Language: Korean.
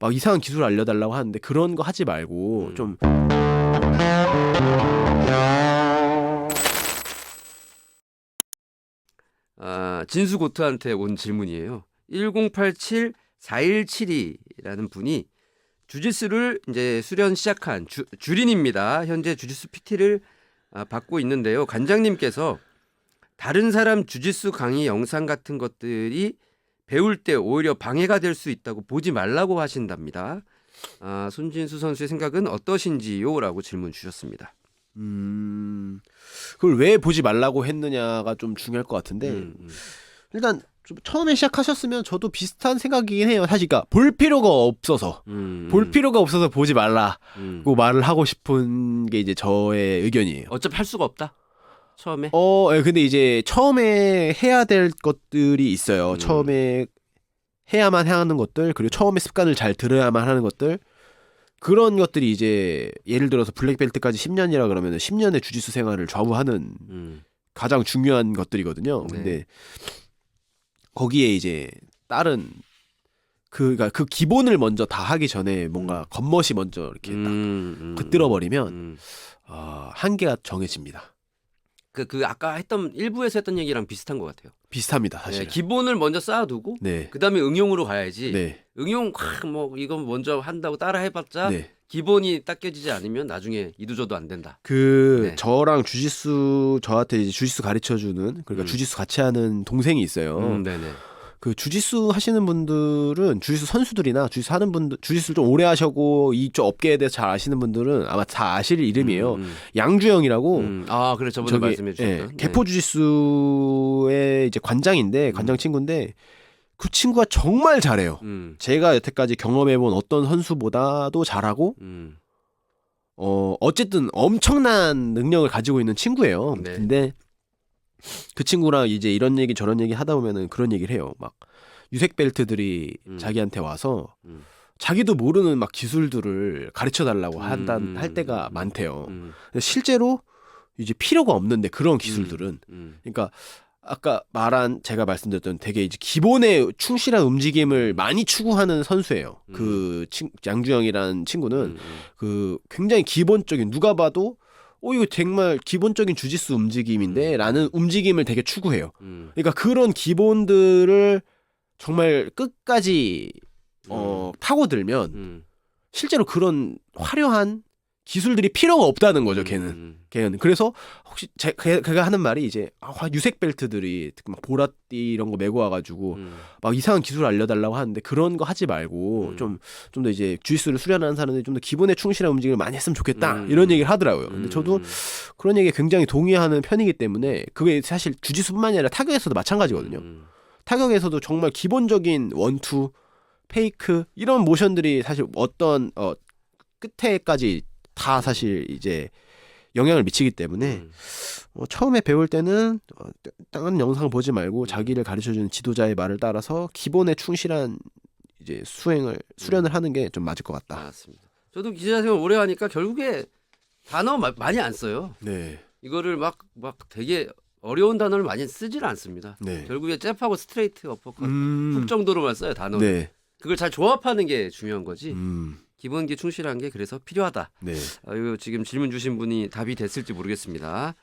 막 이상한 기술 알려달라고 하는데 그런 거 하지 말고 음. 좀 아, 진수 고트한테 온 질문이에요. 1087 4172라는 분이 주짓수를 이제 수련 시작한 주, 주린입니다. 현재 주짓수 PT를 아, 받고 있는데요. 관장님께서 다른 사람 주짓수 강의 영상 같은 것들이 배울 때 오히려 방해가 될 수 있다고 보지 말라고 하신답니다. 아, 손진수 선수의 생각은 어떠신지요?라고 질문 주셨습니다. 음, 그걸 왜 보지 말라고 했느냐가 좀 중요할 것 같은데 음, 음. 일단 좀 처음에 시작하셨으면 저도 비슷한 생각이긴 해요. 사실 그러니까 볼 필요가 없어서 음, 볼 필요가 없어서 보지 말라고 음. 말을 하고 싶은 게 이제 저의 의견이에요. 어차피 할 수가 없다. 처음에. 어, 예, 근데 이제 처음에 해야 될 것들이 있어요. 음. 처음에 해야만 하는 것들, 그리고 처음에 습관을 잘 들어야만 하는 것들. 그런 것들이 이제 예를 들어서 블랙벨트까지 10년이라 그러면 10년의 주짓수 생활을 좌우하는 음. 가장 중요한 것들이거든요. 네. 근데 거기에 이제 다른 그, 그니까 그 기본을 먼저 다 하기 전에 뭔가 겉멋이 먼저 이렇게 딱 음, 음, 깃들어버리면 음. 어, 한계가 정해집니다. 그, 그 아까 했던 일부에서 했던 얘기랑 비슷한 것 같아요. 비슷합니다, 네, 사실. 기본을 먼저 쌓아두고 네. 그 다음에 응용으로 가야지. 네. 응용 확뭐 이거 먼저 한다고 따라 해봤자 네. 기본이 닦여지지 않으면 나중에 이도저도 안 된다. 그 네. 저랑 주짓수 저한테 이제 주짓수 가르쳐 주는 그러니까 음. 주짓수 같이 하는 동생이 있어요. 음, 네네. 그 주짓수 하시는 분들은 주짓수 선수들이나 주짓수 하는 분들 주짓수를 좀 오래 하시고 이쪽 업계에 대해서 잘 아시는 분들은 아마 다 아실 이름이에요. 음, 양주영이라고 음. 아 그래 저번에 말씀해 주셨던. 예, 개포 주짓수의 이제 관장인데 관장 음. 친구인데 그 친구가 정말 잘해요. 음, 제가 여태까지 경험해 본 어떤 선수보다도 잘하고 음, 어 어쨌든 엄청난 능력을 가지고 있는 친구예요. 네. 근데 그 친구랑 이제 이런 얘기 저런 얘기 하다 보면은 그런 얘기를 해요. 막 유색 벨트들이 음. 자기한테 와서 음. 자기도 모르는 막 기술들을 가르쳐 달라고 한다 음, 할 때가 음, 많대요. 음, 근데 실제로 이제 필요가 없는데 그런 기술들은 음, 그러니까 아까 말한 제가 말씀드렸던 되게 이제 기본에 충실한 움직임을 많이 추구하는 선수예요. 음. 그 친, 양주영이라는 친구는 음, 그 굉장히 기본적인 누가 봐도 어 이거 정말 기본적인 주짓수 움직임인데 라는 움직임을 되게 추구해요. 음, 그러니까 그런 기본들을 정말 끝까지 어 파고들면 음, 실제로 그런 화려한 기술들이 필요가 없다는 거죠. 음, 걔는. 음, 걔는 그래서 혹시 제, 걔- 걔가 하는 말이 이제 아, 유색 벨트들이 막 보라띠 이런 거 메고 와가지고 음, 막 이상한 기술 알려달라고 하는데 그런 거 하지 말고 음. 좀좀 더 이제 주짓수를 수련하는 사람들이 좀 더 기본에 충실한 움직임을 많이 했으면 좋겠다 음. 이런 얘기를 하더라고요. 근데 음, 저도 그런 얘기에 굉장히 동의하는 편이기 때문에 그게 사실 주짓수뿐만이 아니라 타격에서도 마찬가지거든요. 음, 타격에서도 정말 기본적인 원투, 페이크 이런 모션들이 사실 어떤 어 끝에까지 다 사실 이제 영향을 미치기 때문에 음. 어, 처음에 배울 때는 어, 다른 영상을 보지 말고 자기를 가르쳐주는 지도자의 말을 따라서 기본에 충실한 이제 수행을 수련을 하는 게 좀 맞을 것 같다. 맞습니다. 저도 기자 생활 오래 하니까 결국에 단어 마- 많이 안 써요. 네, 이거를 막 막 되게 어려운 단어를 많이 쓰질 않습니다. 네, 결국에 잽하고 스트레이트 어퍼컷 음, 훅 정도로만 써요 단어를. 네, 그걸 잘 조합하는 게 중요한 거지. 음, 기본기 충실한 게 그래서 필요하다. 네. 아, 이거 지금 질문 주신 분이 답이 됐을지 모르겠습니다.